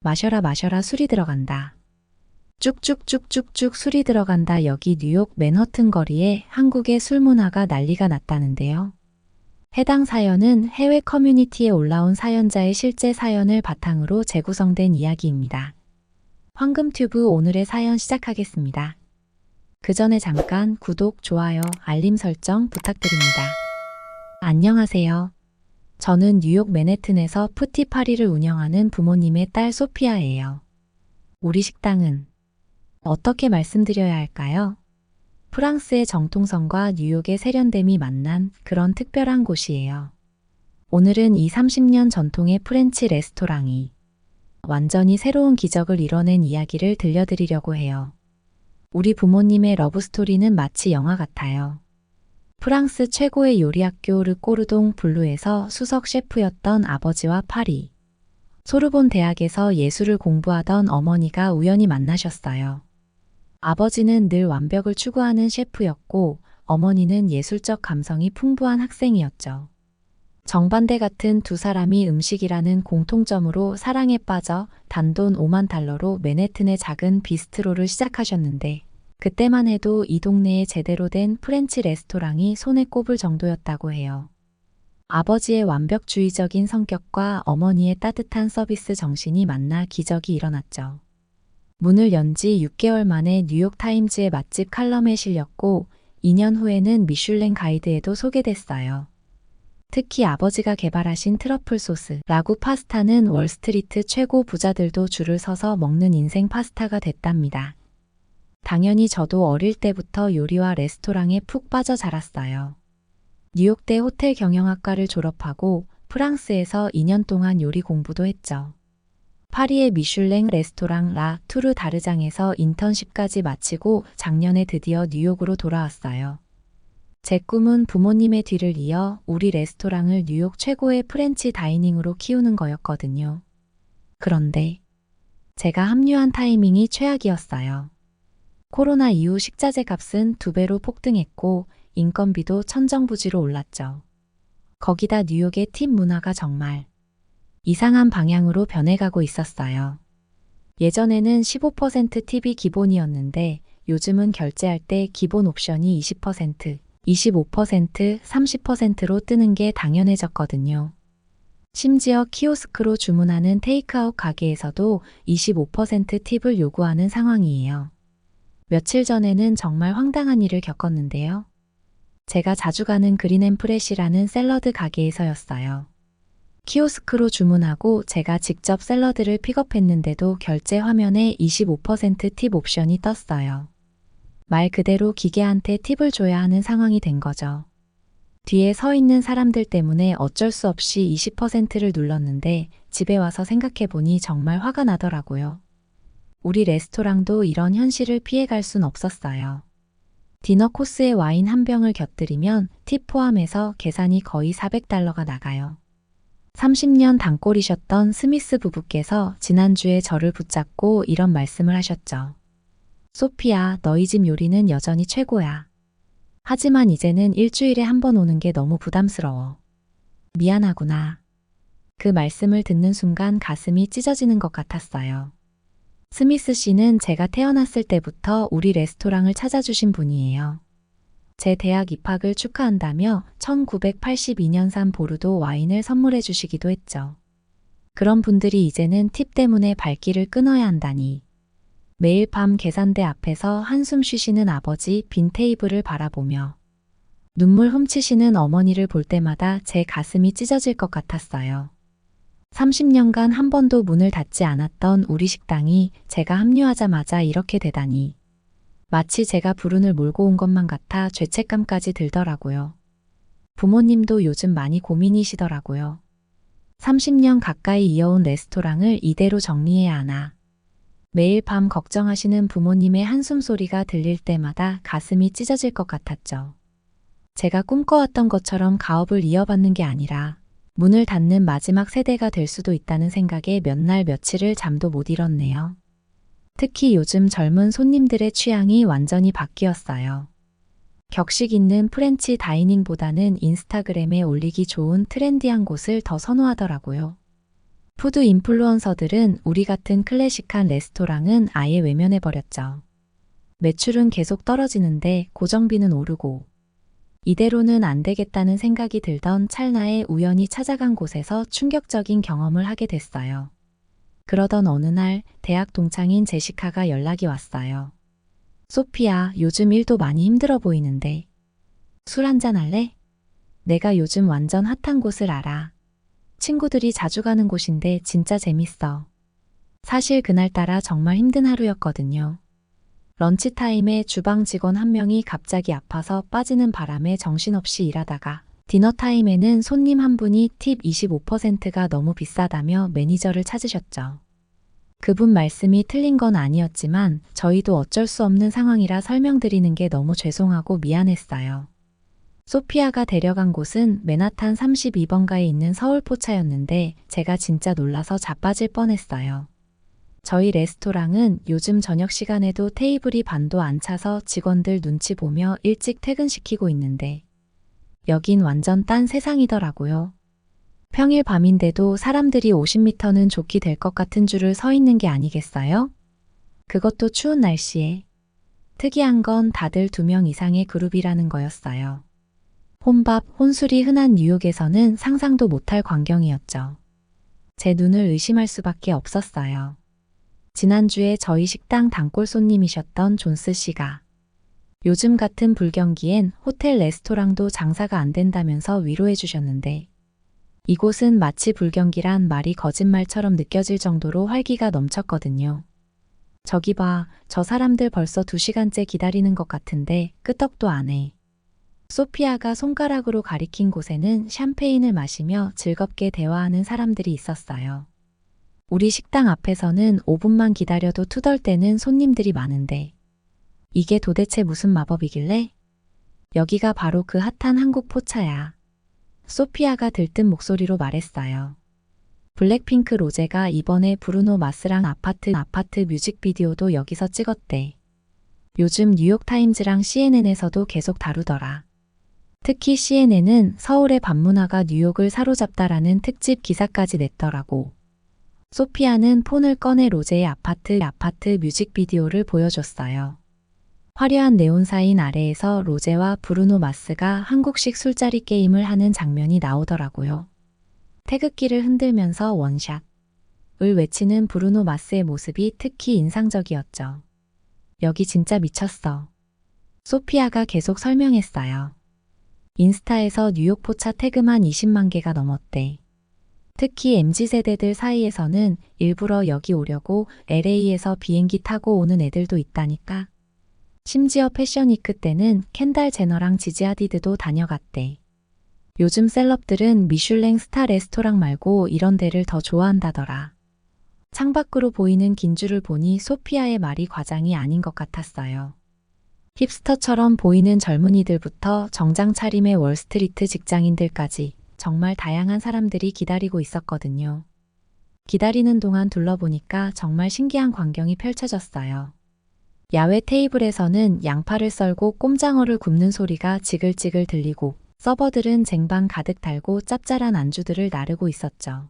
마셔라 마셔라 술이 들어간다. 쭉쭉쭉쭉쭉 술이 들어간다. 여기 뉴욕 맨허튼 거리에 한국의 술 문화가 난리가 났다는데요. 해당 사연은 해외 커뮤니티에 올라온 사연자의 실제 사연을 바탕으로 재구성된 이야기입니다. 황금튜브 오늘의 사연 시작하겠습니다. 그 전에 잠깐 구독, 좋아요, 알림 설정 부탁드립니다. 안녕하세요. 저는 뉴욕 맨해튼에서 푸티파리를 운영하는 부모님의 딸 소피아예요. 우리 식당은 어떻게 말씀드려야 할까요? 프랑스의 정통성과 뉴욕의 세련됨이 만난 그런 특별한 곳이에요. 오늘은 이 30년 전통의 프렌치 레스토랑이 완전히 새로운 기적을 이뤄낸 이야기를 들려드리려고 해요. 우리 부모님의 러브스토리는 마치 영화 같아요. 프랑스 최고의 요리학교 르꼬르동 블루에서 수석 셰프였던 아버지와 파리. 소르본 대학에서 예술을 공부하던 어머니가 우연히 만나셨어요. 아버지는 늘 완벽을 추구하는 셰프였고 어머니는 예술적 감성이 풍부한 학생이었죠. 정반대 같은 두 사람이 음식이라는 공통점으로 사랑에 빠져 단돈 5만 달러로 맨해튼의 작은 비스트로를 시작하셨는데 그때만 해도 이 동네에 제대로 된 프렌치 레스토랑이 손에 꼽을 정도였다고 해요. 아버지의 완벽주의적인 성격과 어머니의 따뜻한 서비스 정신이 만나 기적이 일어났죠. 문을 연 지 6개월 만에 뉴욕타임즈의 맛집 칼럼에 실렸고 2년 후에는 미슐랭 가이드에도 소개됐어요. 특히 아버지가 개발하신 트러플 소스, 라구 파스타는 월스트리트 최고 부자들도 줄을 서서 먹는 인생 파스타가 됐답니다. 당연히 저도 어릴 때부터 요리와 레스토랑에 푹 빠져 자랐어요. 뉴욕대 호텔 경영학과를 졸업하고 프랑스에서 2년 동안 요리 공부도 했죠. 파리의 미슐랭 레스토랑 라 투르 다르장에서 인턴십까지 마치고 작년에 드디어 뉴욕으로 돌아왔어요. 제 꿈은 부모님의 뒤를 이어 우리 레스토랑을 뉴욕 최고의 프렌치 다이닝으로 키우는 거였거든요. 그런데 제가 합류한 타이밍이 최악이었어요. 코로나 이후 식자재 값은 두 배로 폭등했고 인건비도 천정부지로 올랐죠. 거기다 뉴욕의 팁 문화가 정말 이상한 방향으로 변해가고 있었어요. 예전에는 15% 팁이 기본이었는데 요즘은 결제할 때 기본 옵션이 20%, 25%, 30%로 뜨는 게 당연해졌거든요. 심지어 키오스크로 주문하는 테이크아웃 가게에서도 25% 팁을 요구하는 상황이에요. 며칠 전에는 정말 황당한 일을 겪었는데요. 제가 자주 가는 그린앤프레시라는 샐러드 가게에서였어요. 키오스크로 주문하고 제가 직접 샐러드를 픽업했는데도 결제 화면에 25%팁 옵션이 떴어요. 말 그대로 기계한테 팁을 줘야 하는 상황이 된 거죠. 뒤에 서 있는 사람들 때문에 어쩔 수 없이 20%를 눌렀는데 집에 와서 생각해보니 정말 화가 나더라고요. 우리 레스토랑도 이런 현실을 피해갈 순 없었어요. 디너 코스에 와인 한 병을 곁들이면 팁 포함해서 계산이 거의 400달러가 나가요. 30년 단골이셨던 스미스 부부께서 지난주에 저를 붙잡고 이런 말씀을 하셨죠. 소피아, 너희 집 요리는 여전히 최고야. 하지만 이제는 일주일에 한 번 오는 게 너무 부담스러워. 미안하구나. 그 말씀을 듣는 순간 가슴이 찢어지는 것 같았어요. 스미스 씨는 제가 태어났을 때부터 우리 레스토랑을 찾아주신 분이에요. 제 대학 입학을 축하한다며 1982년산 보르도 와인을 선물해 주시기도 했죠. 그런 분들이 이제는 팁 때문에 발길을 끊어야 한다니. 매일 밤 계산대 앞에서 한숨 쉬시는 아버지 빈 테이블을 바라보며 눈물 훔치시는 어머니를 볼 때마다 제 가슴이 찢어질 것 같았어요. 30년간 한 번도 문을 닫지 않았던 우리 식당이 제가 합류하자마자 이렇게 되다니. 마치 제가 불운을 몰고 온 것만 같아 죄책감까지 들더라고요. 부모님도 요즘 많이 고민이시더라고요. 30년 가까이 이어온 레스토랑을 이대로 정리해야 하나. 매일 밤 걱정하시는 부모님의 한숨 소리가 들릴 때마다 가슴이 찢어질 것 같았죠. 제가 꿈꿔왔던 것처럼 가업을 이어받는 게 아니라 문을 닫는 마지막 세대가 될 수도 있다는 생각에 몇 날 며칠을 잠도 못 잃었네요. 특히 요즘 젊은 손님들의 취향이 완전히 바뀌었어요. 격식 있는 프렌치 다이닝보다는 인스타그램에 올리기 좋은 트렌디한 곳을 더 선호하더라고요. 푸드 인플루언서들은 우리 같은 클래식한 레스토랑은 아예 외면해버렸죠. 매출은 계속 떨어지는데 고정비는 오르고 이대로는 안 되겠다는 생각이 들던 찰나에 우연히 찾아간 곳에서 충격적인 경험을 하게 됐어요. 그러던 어느 날 대학 동창인 제시카가 연락이 왔어요. 소피야, 요즘 일도 많이 힘들어 보이는데 술 한잔 할래? 내가 요즘 완전 핫한 곳을 알아. 친구들이 자주 가는 곳인데 진짜 재밌어. 사실 그날따라 정말 힘든 하루였거든요. 런치타임에 주방 직원 한 명이 갑자기 아파서 빠지는 바람에 정신없이 일하다가 디너타임에는 손님 한 분이 팁 25%가 너무 비싸다며 매니저를 찾으셨죠. 그분 말씀이 틀린 건 아니었지만 저희도 어쩔 수 없는 상황이라 설명드리는 게 너무 죄송하고 미안했어요. 소피아가 데려간 곳은 맨하탄 32번가에 있는 서울포차였는데 제가 진짜 놀라서 자빠질 뻔했어요. 저희 레스토랑은 요즘 저녁 시간에도 테이블이 반도 안 차서 직원들 눈치 보며 일찍 퇴근시키고 있는데 여긴 완전 딴 세상이더라고요. 평일 밤인데도 사람들이 50m는 좋게 될것 같은 줄을 서 있는 게 아니겠어요? 그것도 추운 날씨에. 특이한 건 다들 두 명 이상의 그룹이라는 거였어요. 혼밥, 혼술이 흔한 뉴욕에서는 상상도 못할 광경이었죠. 제 눈을 의심할 수밖에 없었어요. 지난주에 저희 식당 단골 손님이셨던 존스 씨가 요즘 같은 불경기엔 호텔 레스토랑도 장사가 안 된다면서 위로해 주셨는데 이곳은 마치 불경기란 말이 거짓말처럼 느껴질 정도로 활기가 넘쳤거든요. 저기 봐, 저 사람들 벌써 두 시간째 기다리는 것 같은데 끄떡도 안 해. 소피아가 손가락으로 가리킨 곳에는 샴페인을 마시며 즐겁게 대화하는 사람들이 있었어요. 우리 식당 앞에서는 5분만 기다려도 투덜대는 손님들이 많은데 이게 도대체 무슨 마법이길래? 여기가 바로 그 핫한 한국 포차야. 소피아가 들뜬 목소리로 말했어요. 블랙핑크 로제가 이번에 브루노 마스랑 아파트 아파트 뮤직비디오도 여기서 찍었대. 요즘 뉴욕타임즈랑 CNN에서도 계속 다루더라. 특히 CNN은 서울의 밤문화가 뉴욕을 사로잡다라는 특집 기사까지 냈더라고. 소피아는 폰을 꺼내 로제의 아파트 아파트 뮤직비디오를 보여줬어요. 화려한 네온사인 아래에서 로제와 브루노 마스가 한국식 술자리 게임을 하는 장면이 나오더라고요. 태극기를 흔들면서 원샷. 을 외치는 브루노 마스의 모습이 특히 인상적이었죠. 여기 진짜 미쳤어. 소피아가 계속 설명했어요. 인스타에서 뉴욕 포차 태그만 20만 개가 넘었대. 특히 MZ세대들 사이에서는 일부러 여기 오려고 LA에서 비행기 타고 오는 애들도 있다니까. 심지어 패션위크 때는 켄달 제너랑 지지 하디드도 다녀갔대. 요즘 셀럽들은 미슐랭 스타 레스토랑 말고 이런 데를 더 좋아한다더라. 창밖으로 보이는 긴 줄을 보니 소피아의 말이 과장이 아닌 것 같았어요. 힙스터처럼 보이는 젊은이들부터 정장 차림의 월스트리트 직장인들까지 정말 다양한 사람들이 기다리고 있었거든요. 기다리는 동안 둘러보니까 정말 신기한 광경이 펼쳐졌어요. 야외 테이블에서는 양파를 썰고 꼼장어를 굽는 소리가 지글지글 들리고 서버들은 쟁반 가득 달고 짭짤한 안주들을 나르고 있었죠.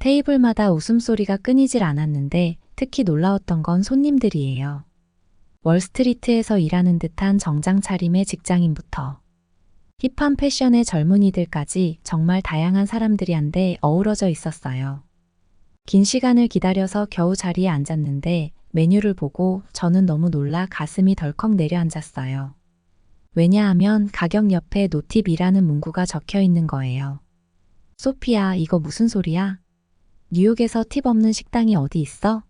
테이블마다 웃음소리가 끊이질 않았는데 특히 놀라웠던 건 손님들이에요. 월스트리트에서 일하는 듯한 정장 차림의 직장인부터 힙한 패션의 젊은이들까지 정말 다양한 사람들이 한데 어우러져 있었어요. 긴 시간을 기다려서 겨우 자리에 앉았는데 메뉴를 보고 저는 너무 놀라 가슴이 덜컥 내려앉았어요. 왜냐하면 가격 옆에 노팁이라는 문구가 적혀 있는 거예요. 소피야, 이거 무슨 소리야? 뉴욕에서 팁 없는 식당이 어디 있어?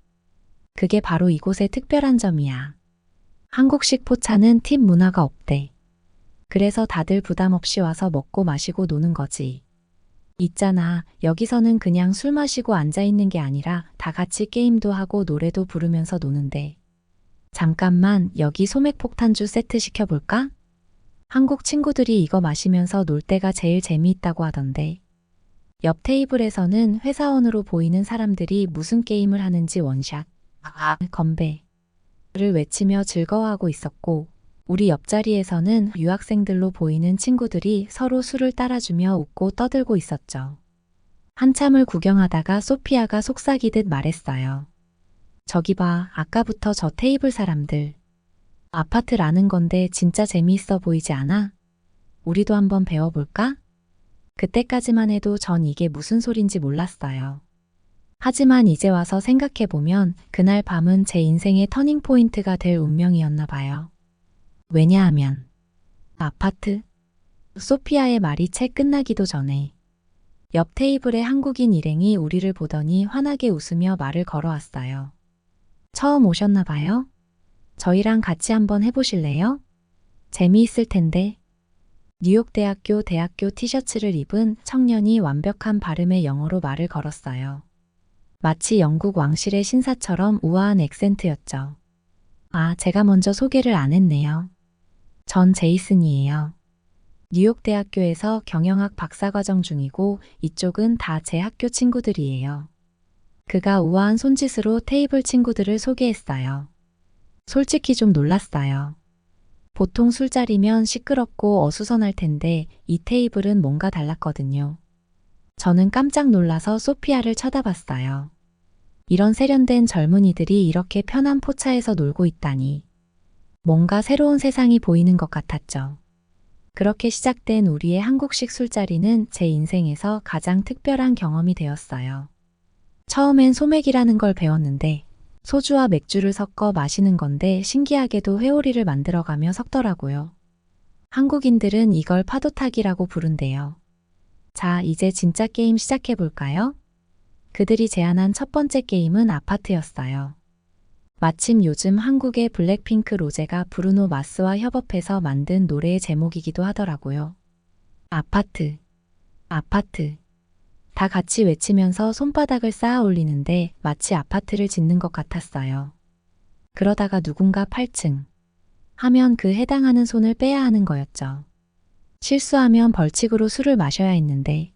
그게 바로 이곳의 특별한 점이야. 한국식 포차는 팁 문화가 없대. 그래서 다들 부담 없이 와서 먹고 마시고 노는 거지. 있잖아, 여기서는 그냥 술 마시고 앉아 있는 게 아니라 다 같이 게임도 하고 노래도 부르면서 노는데. 잠깐만, 여기 소맥폭탄주 세트 시켜볼까? 한국 친구들이 이거 마시면서 놀 때가 제일 재미있다고 하던데. 옆 테이블에서는 회사원으로 보이는 사람들이 무슨 게임을 하는지 원샷, 아, 건배. 를 외치며 즐거워하고 있었고, 우리 옆자리에서는 유학생들로 보이는 친구들이 서로 술을 따라주며 웃고 떠들고 있었죠. 한참을 구경하다가 소피아가 속삭이듯 말했어요. 저기 봐, 아까부터 저 테이블 사람들. 아파트라는 건데 진짜 재미있어 보이지 않아? 우리도 한번 배워볼까? 그때까지만 해도 전 이게 무슨 소린지 몰랐어요. 하지만 이제 와서 생각해보면 그날 밤은 제 인생의 터닝포인트가 될 운명이었나 봐요. 왜냐하면, 아파트? 소피아의 말이 채 끝나기도 전에, 옆 테이블의 한국인 일행이 우리를 보더니 환하게 웃으며 말을 걸어왔어요. 처음 오셨나 봐요? 저희랑 같이 한번 해보실래요? 재미있을 텐데. 뉴욕대학교 대학교 티셔츠를 입은 청년이 완벽한 발음의 영어로 말을 걸었어요. 마치 영국 왕실의 신사처럼 우아한 액센트였죠. 아, 제가 먼저 소개를 안 했네요. 전 제이슨이에요. 뉴욕대학교에서 경영학 박사과정 중이고 이쪽은 다 제 학교 친구들이에요. 그가 우아한 손짓으로 테이블 친구들을 소개했어요. 솔직히 좀 놀랐어요. 보통 술자리면 시끄럽고 어수선할 텐데 이 테이블은 뭔가 달랐거든요. 저는 깜짝 놀라서 소피아를 쳐다봤어요. 이런 세련된 젊은이들이 이렇게 편한 포차에서 놀고 있다니. 뭔가 새로운 세상이 보이는 것 같았죠. 그렇게 시작된 우리의 한국식 술자리는 제 인생에서 가장 특별한 경험이 되었어요. 처음엔 소맥이라는 걸 배웠는데 소주와 맥주를 섞어 마시는 건데 신기하게도 회오리를 만들어가며 섞더라고요. 한국인들은 이걸 파도타기라고 부른대요. 자, 이제 진짜 게임 시작해볼까요? 그들이 제안한 첫 번째 게임은 아파트였어요. 마침 요즘 한국의 블랙핑크 로제가 브루노 마스와 협업해서 만든 노래의 제목이기도 하더라고요. 아파트, 아파트. 다 같이 외치면서 손바닥을 쌓아 올리는데 마치 아파트를 짓는 것 같았어요. 그러다가 누군가 8층 하면 그 해당하는 손을 빼야 하는 거였죠. 실수하면 벌칙으로 술을 마셔야 했는데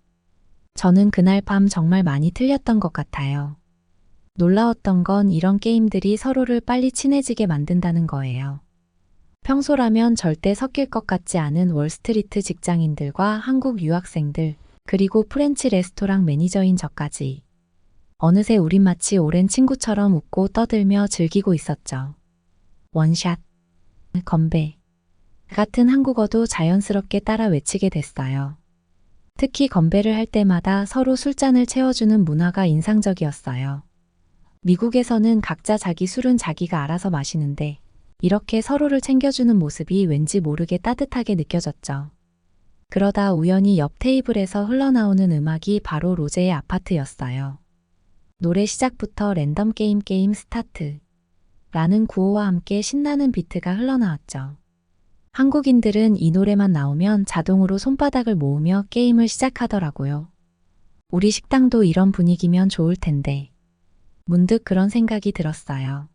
저는 그날 밤 정말 많이 틀렸던 것 같아요. 놀라웠던 건 이런 게임들이 서로를 빨리 친해지게 만든다는 거예요. 평소라면 절대 섞일 것 같지 않은 월스트리트 직장인들과 한국 유학생들, 그리고 프렌치 레스토랑 매니저인 저까지. 어느새 우린 마치 오랜 친구처럼 웃고 떠들며 즐기고 있었죠. 원샷, 건배 같은 한국어도 자연스럽게 따라 외치게 됐어요. 특히 건배를 할 때마다 서로 술잔을 채워주는 문화가 인상적이었어요. 미국에서는 각자 자기 술은 자기가 알아서 마시는데 이렇게 서로를 챙겨주는 모습이 왠지 모르게 따뜻하게 느껴졌죠. 그러다 우연히 옆 테이블에서 흘러나오는 음악이 바로 로제의 아파트였어요. 노래 시작부터 랜덤 게임 게임 스타트 라는 구호와 함께 신나는 비트가 흘러나왔죠. 한국인들은 이 노래만 나오면 자동으로 손바닥을 모으며 게임을 시작하더라고요. 우리 식당도 이런 분위기면 좋을 텐데. 문득 그런 생각이 들었어요.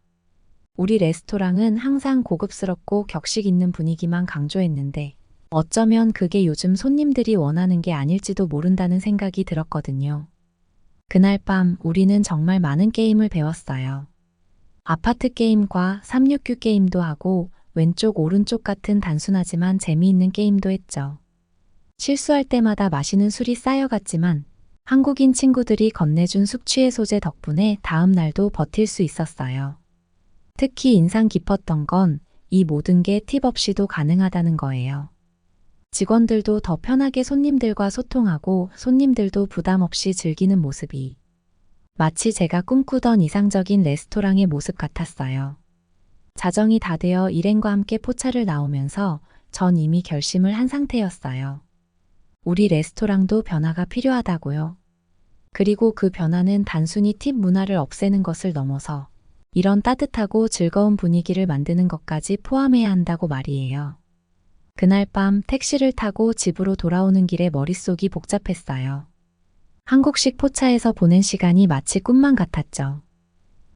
우리 레스토랑은 항상 고급스럽고 격식 있는 분위기만 강조했는데 어쩌면 그게 요즘 손님들이 원하는 게 아닐지도 모른다는 생각이 들었거든요. 그날 밤 우리는 정말 많은 게임을 배웠어요. 아파트 게임과 369 게임도 하고 왼쪽 오른쪽 같은 단순하지만 재미있는 게임도 했죠. 실수할 때마다 마시는 술이 쌓여갔지만 한국인 친구들이 건네준 숙취의 소재 덕분에 다음 날도 버틸 수 있었어요. 특히 인상 깊었던 건 이 모든 게 팁 없이도 가능하다는 거예요. 직원들도 더 편하게 손님들과 소통하고 손님들도 부담 없이 즐기는 모습이 마치 제가 꿈꾸던 이상적인 레스토랑의 모습 같았어요. 자정이 다 되어 일행과 함께 포차를 나오면서 전 이미 결심을 한 상태였어요. 우리 레스토랑도 변화가 필요하다고요. 그리고 그 변화는 단순히 팁 문화를 없애는 것을 넘어서 이런 따뜻하고 즐거운 분위기를 만드는 것까지 포함해야 한다고 말이에요. 그날 밤 택시를 타고 집으로 돌아오는 길에 머릿속이 복잡했어요. 한국식 포차에서 보낸 시간이 마치 꿈만 같았죠.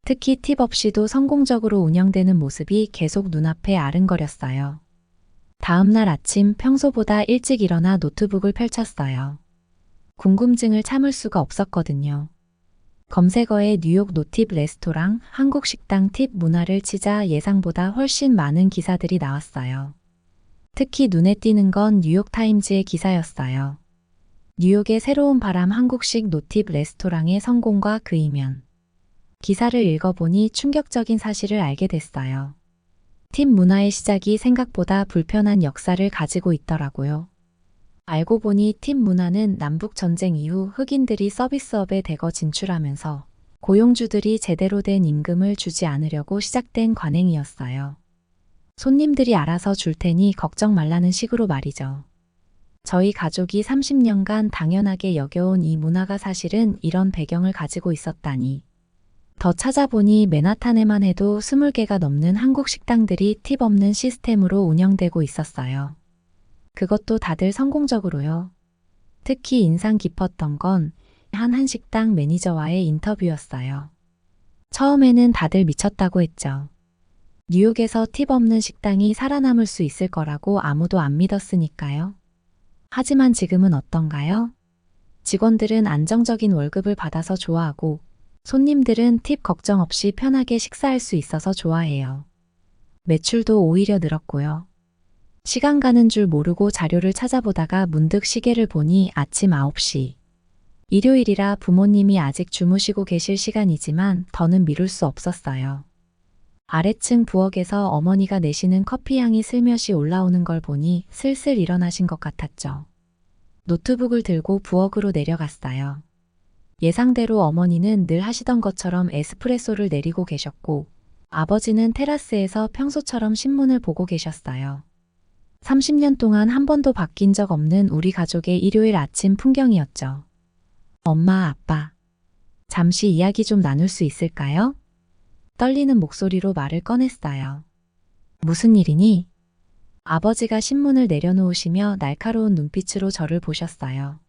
특히 팁 없이도 성공적으로 운영되는 모습이 계속 눈앞에 아른거렸어요. 다음 날 아침 평소보다 일찍 일어나 노트북을 펼쳤어요. 궁금증을 참을 수가 없었거든요. 검색어에 뉴욕 노팁 레스토랑, 한국 식당 팁 문화를 치자 예상보다 훨씬 많은 기사들이 나왔어요. 특히 눈에 띄는 건 뉴욕 타임즈의 기사였어요. 뉴욕의 새로운 바람 한국식 노팁 레스토랑의 성공과 그 이면. 기사를 읽어보니 충격적인 사실을 알게 됐어요. 팁 문화의 시작이 생각보다 불편한 역사를 가지고 있더라고요. 알고 보니 팁 문화는 남북 전쟁 이후 흑인들이 서비스업에 대거 진출하면서 고용주들이 제대로 된 임금을 주지 않으려고 시작된 관행이었어요. 손님들이 알아서 줄 테니 걱정 말라는 식으로 말이죠. 저희 가족이 30년간 당연하게 여겨온 이 문화가 사실은 이런 배경을 가지고 있었다니. 더 찾아보니 맨하탄에만 해도 20개가 넘는 한국 식당들이 팁 없는 시스템으로 운영되고 있었어요. 그것도 다들 성공적으로요. 특히 인상 깊었던 건 한 한식당 매니저와의 인터뷰였어요. 처음에는 다들 미쳤다고 했죠. 뉴욕에서 팁 없는 식당이 살아남을 수 있을 거라고 아무도 안 믿었으니까요. 하지만 지금은 어떤가요? 직원들은 안정적인 월급을 받아서 좋아하고 손님들은 팁 걱정 없이 편하게 식사할 수 있어서 좋아해요. 매출도 오히려 늘었고요. 시간 가는 줄 모르고 자료를 찾아보다가 문득 시계를 보니 아침 9시. 일요일이라 부모님이 아직 주무시고 계실 시간이지만 더는 미룰 수 없었어요. 아래층 부엌에서 어머니가 내시는 커피 향이 슬며시 올라오는 걸 보니 슬슬 일어나신 것 같았죠. 노트북을 들고 부엌으로 내려갔어요. 예상대로 어머니는 늘 하시던 것처럼 에스프레소를 내리고 계셨고, 아버지는 테라스에서 평소처럼 신문을 보고 계셨어요. 30년 동안 한 번도 바뀐 적 없는 우리 가족의 일요일 아침 풍경이었죠. 엄마, 아빠. 잠시 이야기 좀 나눌 수 있을까요? 떨리는 목소리로 말을 꺼냈어요. 무슨 일이니? 아버지가 신문을 내려놓으시며 날카로운 눈빛으로 저를 보셨어요.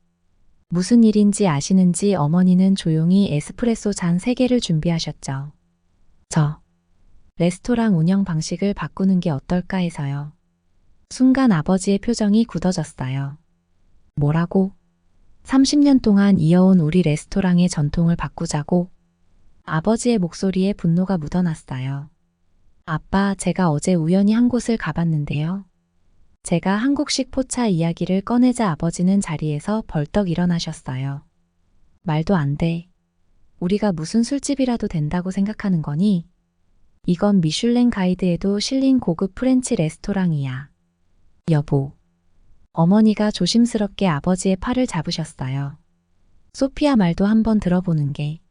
무슨 일인지 아시는지 어머니는 조용히 에스프레소 잔 3개를 준비하셨죠. 저, 레스토랑 운영 방식을 바꾸는 게 어떨까 해서요. 순간 아버지의 표정이 굳어졌어요. 뭐라고? 30년 동안 이어온 우리 레스토랑의 전통을 바꾸자고? 아버지의 목소리에 분노가 묻어났어요. 아빠, 제가 어제 우연히 한 곳을 가봤는데요. 제가 한국식 포차 이야기를 꺼내자 아버지는 자리에서 벌떡 일어나셨어요. 말도 안 돼. 우리가 무슨 술집이라도 된다고 생각하는 거니? 이건 미슐랭 가이드에도 실린 고급 프렌치 레스토랑이야. 여보. 어머니가 조심스럽게 아버지의 팔을 잡으셨어요. 소피아 말도 한번 들어보는 게.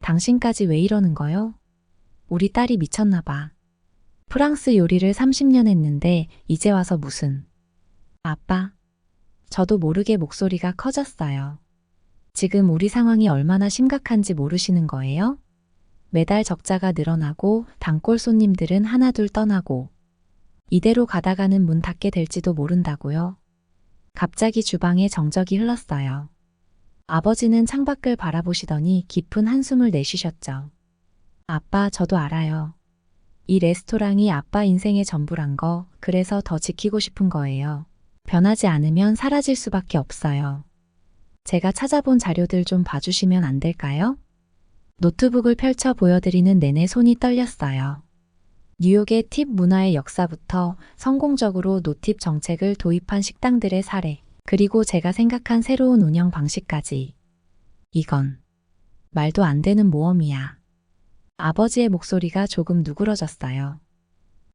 당신까지 왜 이러는 거요? 우리 딸이 미쳤나 봐. 프랑스 요리를 30년 했는데 이제 와서 무슨. 아빠. 저도 모르게 목소리가 커졌어요. 지금 우리 상황이 얼마나 심각한지 모르시는 거예요? 매달 적자가 늘어나고 단골 손님들은 하나둘 떠나고 이대로 가다가는 문 닫게 될지도 모른다고요. 갑자기 주방에 정적이 흘렀어요. 아버지는 창밖을 바라보시더니 깊은 한숨을 내쉬셨죠. 아빠, 저도 알아요. 이 레스토랑이 아빠 인생의 전부란 거, 그래서 더 지키고 싶은 거예요. 변하지 않으면 사라질 수밖에 없어요. 제가 찾아본 자료들 좀 봐주시면 안 될까요? 노트북을 펼쳐 보여드리는 내내 손이 떨렸어요. 뉴욕의 팁 문화의 역사부터 성공적으로 노팁 정책을 도입한 식당들의 사례, 그리고 제가 생각한 새로운 운영 방식까지. 이건 말도 안 되는 모험이야. 아버지의 목소리가 조금 누그러졌어요.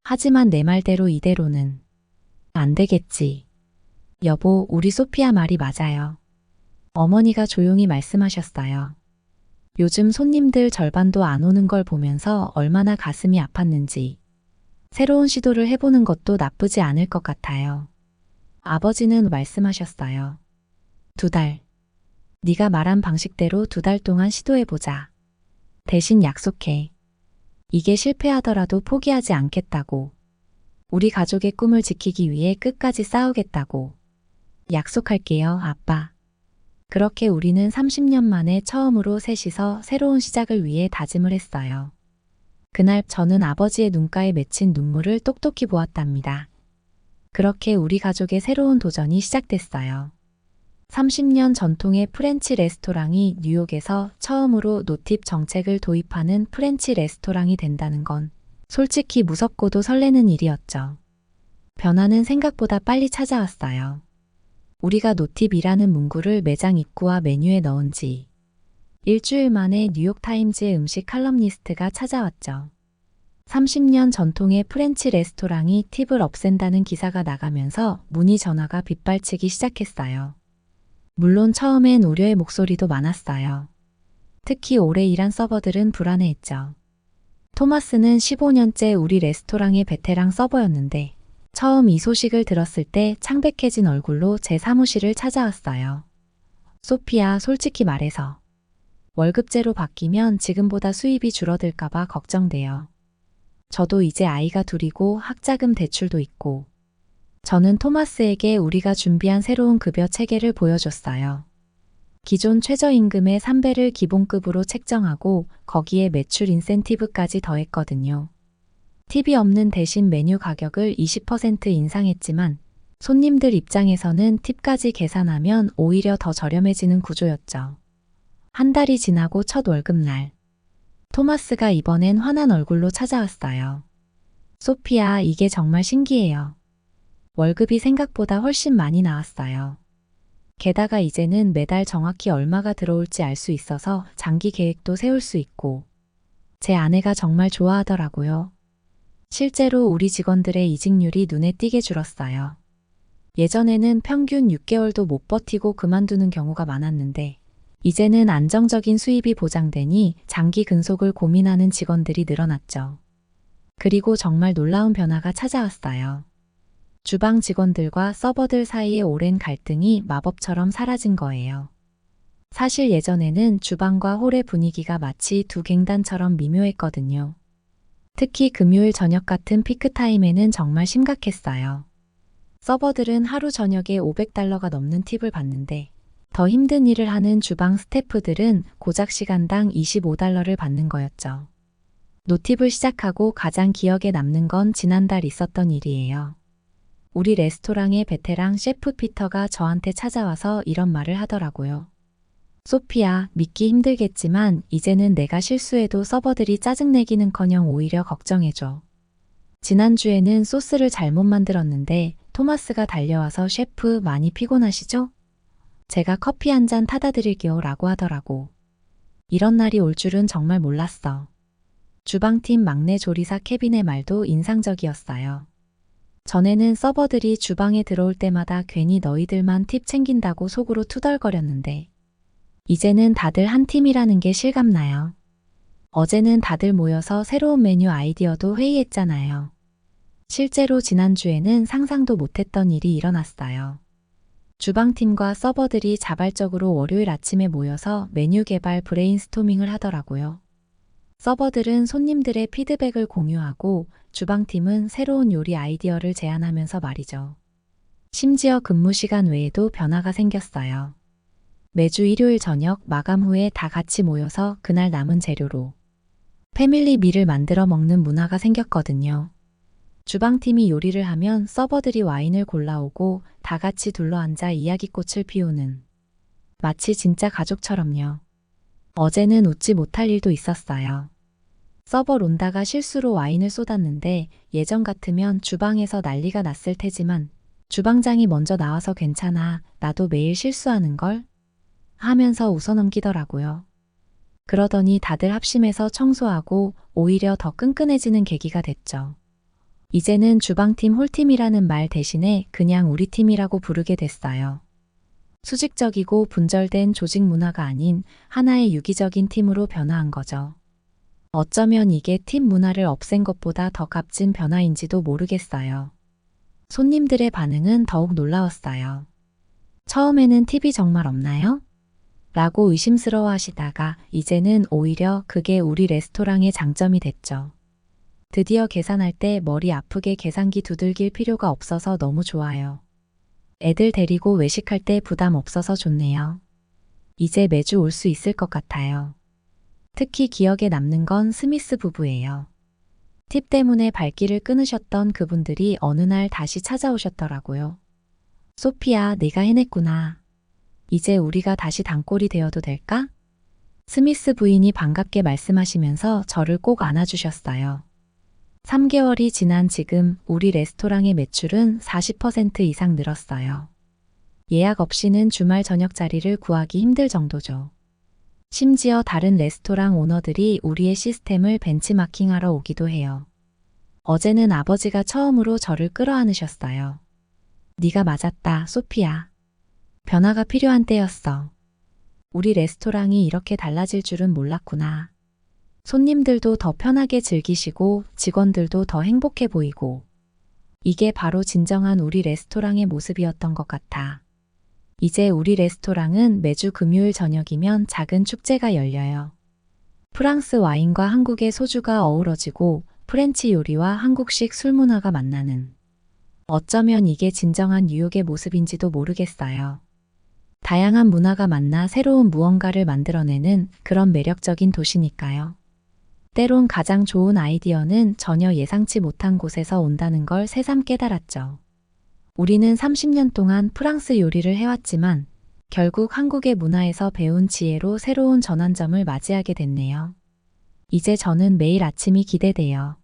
하지만 내 말대로 이대로는 안 되겠지. 여보, 우리 소피아 말이 맞아요. 어머니가 조용히 말씀하셨어요. 요즘 손님들 절반도 안 오는 걸 보면서 얼마나 가슴이 아팠는지. 새로운 시도를 해보는 것도 나쁘지 않을 것 같아요. 아버지는 말씀하셨어요. 두 달. 네가 말한 방식대로 두 달 동안 시도해보자. 대신 약속해. 이게 실패하더라도 포기하지 않겠다고. 우리 가족의 꿈을 지키기 위해 끝까지 싸우겠다고. 약속할게요, 아빠. 그렇게 우리는 30년 만에 처음으로 셋이서 새로운 시작을 위해 다짐을 했어요. 그날 저는 아버지의 눈가에 맺힌 눈물을 똑똑히 보았답니다. 그렇게 우리 가족의 새로운 도전이 시작됐어요. 30년 전통의 프렌치 레스토랑이 뉴욕에서 처음으로 노팁 정책을 도입하는 프렌치 레스토랑이 된다는 건 솔직히 무섭고도 설레는 일이었죠. 변화는 생각보다 빨리 찾아왔어요. 우리가 노팁이라는 문구를 매장 입구와 메뉴에 넣은 지 일주일 만에 뉴욕타임즈의 음식 칼럼니스트가 찾아왔죠. 30년 전통의 프렌치 레스토랑이 팁을 없앤다는 기사가 나가면서 문의 전화가 빗발치기 시작했어요. 물론 처음엔 우려의 목소리도 많았어요. 특히 오래 일한 서버들은 불안해했죠. 토마스는 15년째 우리 레스토랑의 베테랑 서버였는데 처음 이 소식을 들었을 때 창백해진 얼굴로 제 사무실을 찾아왔어요. 소피아, 솔직히 말해서 월급제로 바뀌면 지금보다 수입이 줄어들까봐 걱정돼요. 저도 이제 아이가 둘이고 학자금 대출도 있고 저는 토마스에게 우리가 준비한 새로운 급여 체계를 보여줬어요. 기존 최저임금의 3배를 기본급으로 책정하고 거기에 매출 인센티브까지 더했거든요. 팁이 없는 대신 메뉴 가격을 20% 인상했지만 손님들 입장에서는 팁까지 계산하면 오히려 더 저렴해지는 구조였죠. 한 달이 지나고 첫 월급날. 토마스가 이번엔 환한 얼굴로 찾아왔어요. 소피아, 이게 정말 신기해요. 월급이 생각보다 훨씬 많이 나왔어요. 게다가 이제는 매달 정확히 얼마가 들어올지 알 수 있어서 장기 계획도 세울 수 있고, 제 아내가 정말 좋아하더라고요. 실제로 우리 직원들의 이직률이 눈에 띄게 줄었어요. 예전에는 평균 6개월도 못 버티고 그만두는 경우가 많았는데, 이제는 안정적인 수입이 보장되니 장기 근속을 고민하는 직원들이 늘어났죠. 그리고 정말 놀라운 변화가 찾아왔어요. 주방 직원들과 서버들 사이의 오랜 갈등이 마법처럼 사라진 거예요. 사실 예전에는 주방과 홀의 분위기가 마치 두 갱단처럼 미묘했거든요. 특히 금요일 저녁 같은 피크타임에는 정말 심각했어요. 서버들은 하루 저녁에 500달러가 넘는 팁을 받는데 더 힘든 일을 하는 주방 스태프들은 고작 시간당 25달러를 받는 거였죠. 노팁을 시작하고 가장 기억에 남는 건 지난달 있었던 일이에요. 우리 레스토랑의 베테랑 셰프 피터가 저한테 찾아와서 이런 말을 하더라고요. 소피아, 믿기 힘들겠지만 이제는 내가 실수해도 서버들이 짜증내기는커녕 오히려 걱정해줘. 지난주에는 소스를 잘못 만들었는데 토마스가 달려와서 셰프 많이 피곤하시죠? 제가 커피 한 잔 타다 드릴게요 라고 하더라고. 이런 날이 올 줄은 정말 몰랐어. 주방팀 막내 조리사 케빈의 말도 인상적이었어요. 전에는 서버들이 주방에 들어올 때마다 괜히 너희들만 팁 챙긴다고 속으로 투덜거렸는데, 이제는 다들 한 팀이라는 게 실감나요. 어제는 다들 모여서 새로운 메뉴 아이디어도 회의했잖아요. 실제로 지난주에는 상상도 못했던 일이 일어났어요. 주방팀과 서버들이 자발적으로 월요일 아침에 모여서 메뉴 개발 브레인스토밍을 하더라고요. 서버들은 손님들의 피드백을 공유하고 주방팀은 새로운 요리 아이디어를 제안하면서 말이죠. 심지어 근무 시간 외에도 변화가 생겼어요. 매주 일요일 저녁 마감 후에 다 같이 모여서 그날 남은 재료로 패밀리 밀을 만들어 먹는 문화가 생겼거든요. 주방팀이 요리를 하면 서버들이 와인을 골라오고 다 같이 둘러앉아 이야기꽃을 피우는 마치 진짜 가족처럼요. 어제는 웃지 못할 일도 있었어요. 서버 론다가 실수로 와인을 쏟았는데 예전 같으면 주방에서 난리가 났을 테지만 주방장이 먼저 나와서 괜찮아. 나도 매일 실수하는 걸? 하면서 웃어넘기더라고요. 그러더니 다들 합심해서 청소하고 오히려 더 끈끈해지는 계기가 됐죠. 이제는 주방팀 홀팀이라는 말 대신에 그냥 우리 팀이라고 부르게 됐어요. 수직적이고 분절된 조직 문화가 아닌 하나의 유기적인 팀으로 변화한 거죠. 어쩌면 이게 팀 문화를 없앤 것보다 더 값진 변화인지도 모르겠어요. 손님들의 반응은 더욱 놀라웠어요. 처음에는 팁이 정말 없나요? 라고 의심스러워 하시다가 이제는 오히려 그게 우리 레스토랑의 장점이 됐죠. 드디어 계산할 때 머리 아프게 계산기 두들길 필요가 없어서 너무 좋아요. 애들 데리고 외식할 때 부담 없어서 좋네요. 이제 매주 올 수 있을 것 같아요. 특히 기억에 남는 건 스미스 부부예요. 팁 때문에 발길을 끊으셨던 그분들이 어느 날 다시 찾아오셨더라고요. 소피아, 내가 해냈구나. 이제 우리가 다시 단골이 되어도 될까? 스미스 부인이 반갑게 말씀하시면서 저를 꼭 안아주셨어요. 3개월이 지난 지금 우리 레스토랑의 매출은 40% 이상 늘었어요. 예약 없이는 주말 저녁 자리를 구하기 힘들 정도죠. 심지어 다른 레스토랑 오너들이 우리의 시스템을 벤치마킹하러 오기도 해요. 어제는 아버지가 처음으로 저를 끌어안으셨어요. 네가 맞았다, 소피야. 변화가 필요한 때였어. 우리 레스토랑이 이렇게 달라질 줄은 몰랐구나. 손님들도 더 편하게 즐기시고 직원들도 더 행복해 보이고 이게 바로 진정한 우리 레스토랑의 모습이었던 것 같아. 이제 우리 레스토랑은 매주 금요일 저녁이면 작은 축제가 열려요. 프랑스 와인과 한국의 소주가 어우러지고 프렌치 요리와 한국식 술 문화가 만나는 어쩌면 이게 진정한 뉴욕의 모습인지도 모르겠어요. 다양한 문화가 만나 새로운 무언가를 만들어내는 그런 매력적인 도시니까요. 때론 가장 좋은 아이디어는 전혀 예상치 못한 곳에서 온다는 걸 새삼 깨달았죠. 우리는 30년 동안 프랑스 요리를 해왔지만 결국 한국의 문화에서 배운 지혜로 새로운 전환점을 맞이하게 됐네요. 이제 저는 매일 아침이 기대돼요.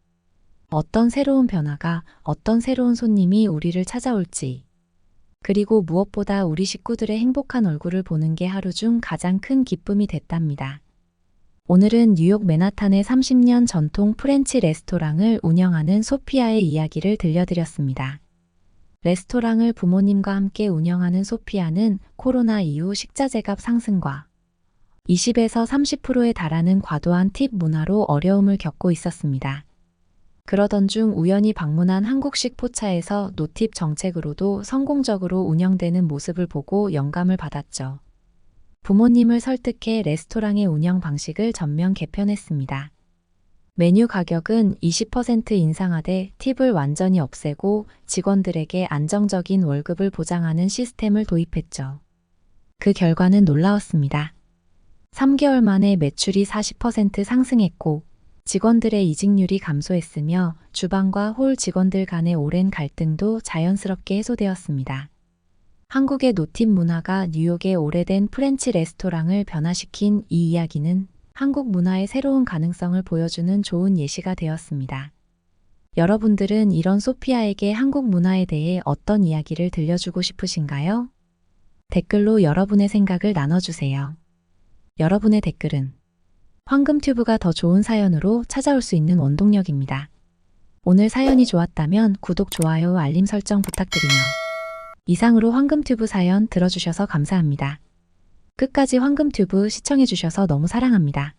어떤 새로운 변화가, 어떤 새로운 손님이 우리를 찾아올지. 그리고 무엇보다 우리 식구들의 행복한 얼굴을 보는 게 하루 중 가장 큰 기쁨이 됐답니다. 오늘은 뉴욕 맨하탄의 30년 전통 프렌치 레스토랑을 운영하는 소피아의 이야기를 들려드렸습니다. 레스토랑을 부모님과 함께 운영하는 소피아는 코로나 이후 식자재 값 상승과 20에서 30%에 달하는 과도한 팁 문화로 어려움을 겪고 있었습니다. 그러던 중 우연히 방문한 한국식 포차에서 노팁 정책으로도 성공적으로 운영되는 모습을 보고 영감을 받았죠. 부모님을 설득해 레스토랑의 운영 방식을 전면 개편했습니다. 메뉴 가격은 20% 인상하되 팁을 완전히 없애고 직원들에게 안정적인 월급을 보장하는 시스템을 도입했죠. 그 결과는 놀라웠습니다. 3개월 만에 매출이 40% 상승했고 직원들의 이직률이 감소했으며 주방과 홀 직원들 간의 오랜 갈등도 자연스럽게 해소되었습니다. 한국의 노팁 문화가 뉴욕의 오래된 프렌치 레스토랑을 변화시킨 이 이야기는 한국 문화의 새로운 가능성을 보여주는 좋은 예시가 되었습니다. 여러분들은 이런 소피아에게 한국 문화에 대해 어떤 이야기를 들려주고 싶으신가요? 댓글로 여러분의 생각을 나눠주세요. 여러분의 댓글은 황금튜브가 더 좋은 사연으로 찾아올 수 있는 원동력입니다. 오늘 사연이 좋았다면 구독, 좋아요, 알림 설정 부탁드리며 이상으로 황금튜브 사연 들어주셔서 감사합니다. 끝까지 황금 튜브 시청해주셔서 너무 사랑합니다.